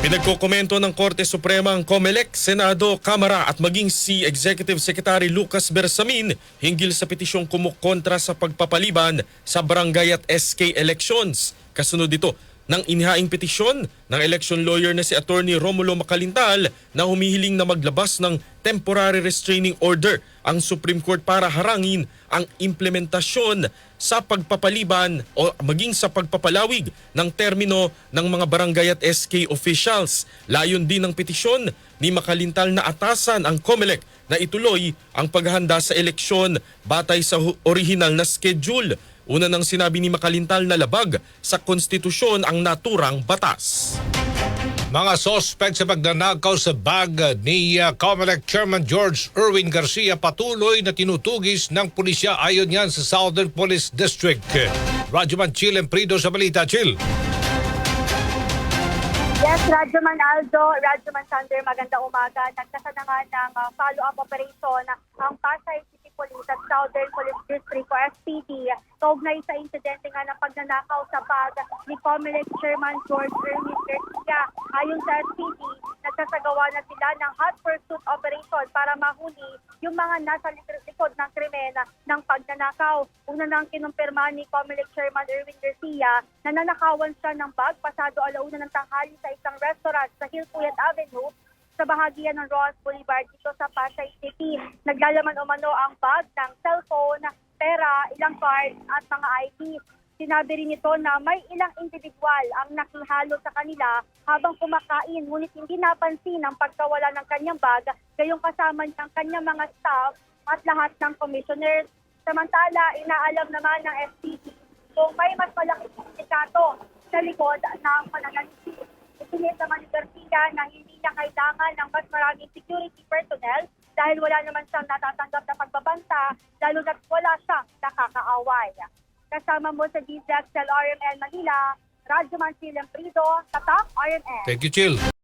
Pinagkokomento ng Korte Suprema ang COMELEC, Senado, Kamara at maging si Executive Secretary Lucas Bersamin hinggil sa petisyong kumukontra sa pagpapaliban sa barangay at SK elections. Kasunod dito ng inihaing petisyon ng election lawyer na si Attorney Romulo Macalintal na humihiling na maglabas ng temporary restraining order ang Supreme Court para harangin ang implementasyon sa pagpapaliban o maging sa pagpapalawig ng termino ng mga barangay at SK officials. Layon din ng petisyon ni Makalintal na atasan ang COMELEC na ituloy ang paghahanda sa eleksyon batay sa orihinal na schedule. Una nang sinabi ni Makalintal na labag sa konstitusyon ang naturang batas. Mga sospek sa pagnanakaw sa bag ni uh, COMELEC Chairman George Erwin Garcia patuloy na tinutugis ng pulisya ayon yan sa Southern Police District. Radyoman Chill Emprido sa Balita Chill. Yes, Radyoman Aldo, Radyoman Sander, maganda umaga. Nagkasa na nga ng uh, follow-up operation ang Pasay Southern Police District o SPD kaugnay sa insidente nga ng pagnanakaw sa bag ni Comelec Chairman George Erwin Garcia. Ayon sa SPD, nagsasagawa na sila ng hot pursuit operation para mahuli yung mga nasa lik- likod ng krimen ng pagnanakaw. Una nang kinumpirma ni Comelec Chairman Erwin Garcia na nanakawan siya ng bag pasado alauna ng tanghali sa isang restaurant sa Hillpuyat Avenue sa bahagian ng Ross Boulevard dito sa Pasay City. Naglalaman umano ang bag ng cellphone, pera, ilang cards at mga ID. Sinabi rin ito na may ilang individual ang nakihalo sa kanila habang kumakain ngunit hindi napansin ang pagkawala ng kanyang bag gayong kasama ang kanyang mga staff at lahat ng commissioners. Samantala, inaalam naman ng FCC kung may mas malaking sindikato sa likod ng pananalisis. Isinit naman ni Garcia na hindi niya kailangan ng mas maraming security personnel dahil wala naman siyang natatanggap na pagbabanta lalo na't wala siyang nakakaaway. Kasama mo sa DZXL RMN Manila, Radyo Mansilang Prido, Tatak RMN. Thank you, Chill.